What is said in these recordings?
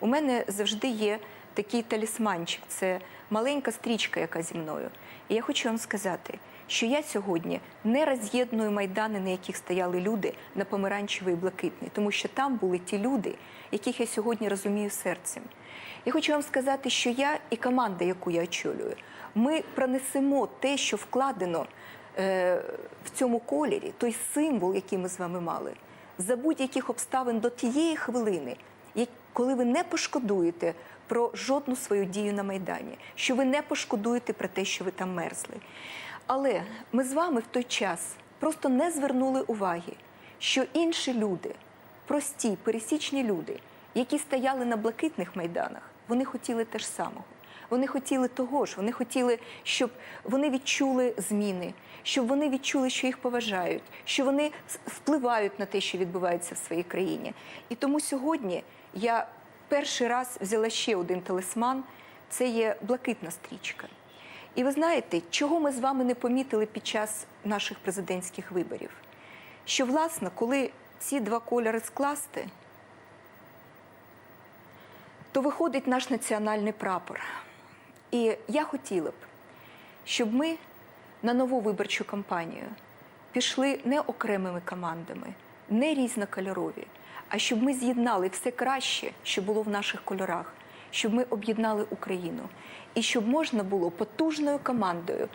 у мене завжди є такий талісманчик. Це маленька стрічка, яка зі мною. І я хочу вам сказати, що я сьогодні не роз'єдную майдани, на яких стояли люди на помаранчевий і блакитний, тому що там були ті люди, яких я сьогодні розумію серцем. Я хочу вам сказати, що я і команда, яку я очолюю, ми пронесемо те, що вкладено е, в цьому кольорі, той символ, який ми з вами мали, за будь-яких обставин до тієї хвилини, коли ви не пошкодуєте про жодну свою дію на Майдані, що ви не пошкодуєте про те, що ви там мерзли. Але ми з вами в той час просто не звернули уваги, що інші люди, прості, пересічні люди, які стояли на блакитних майданах, вони хотіли те ж самого. Вони хотіли того ж, вони хотіли, щоб вони відчули зміни, щоб вони відчули, що їх поважають, що вони впливають на те, що відбувається в своїй країні. І тому сьогодні я перший раз взяла ще один талисман це є блакитна стрічка. І ви знаєте, чого ми з вами не помітили під час наших президентських виборів? Що, власне, коли ці два кольори скласти, то виходить наш національний прапор. І я хотіла б, щоб ми на нову виборчу кампанію пішли не окремими командами, не різнокольорові, а щоб ми з'єднали все краще, що було в наших кольорах, щоб ми об'єднали Україну. І щоб можна було потужною командою,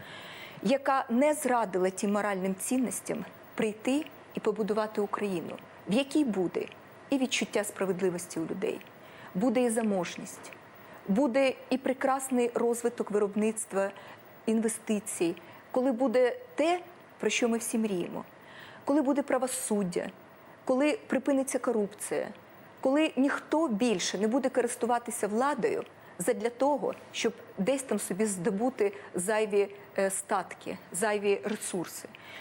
яка не зрадила тим моральним цінностям, прийти і побудувати Україну, в якій буде і відчуття справедливості у людей, буде і заможність, буде і прекрасний розвиток виробництва інвестицій, коли буде те, про що ми всі мріємо, коли буде правосуддя, коли припиниться корупція, коли ніхто більше не буде користуватися владою задля того, щоб десь там собі здобути зайві е, статки, зайві ресурси.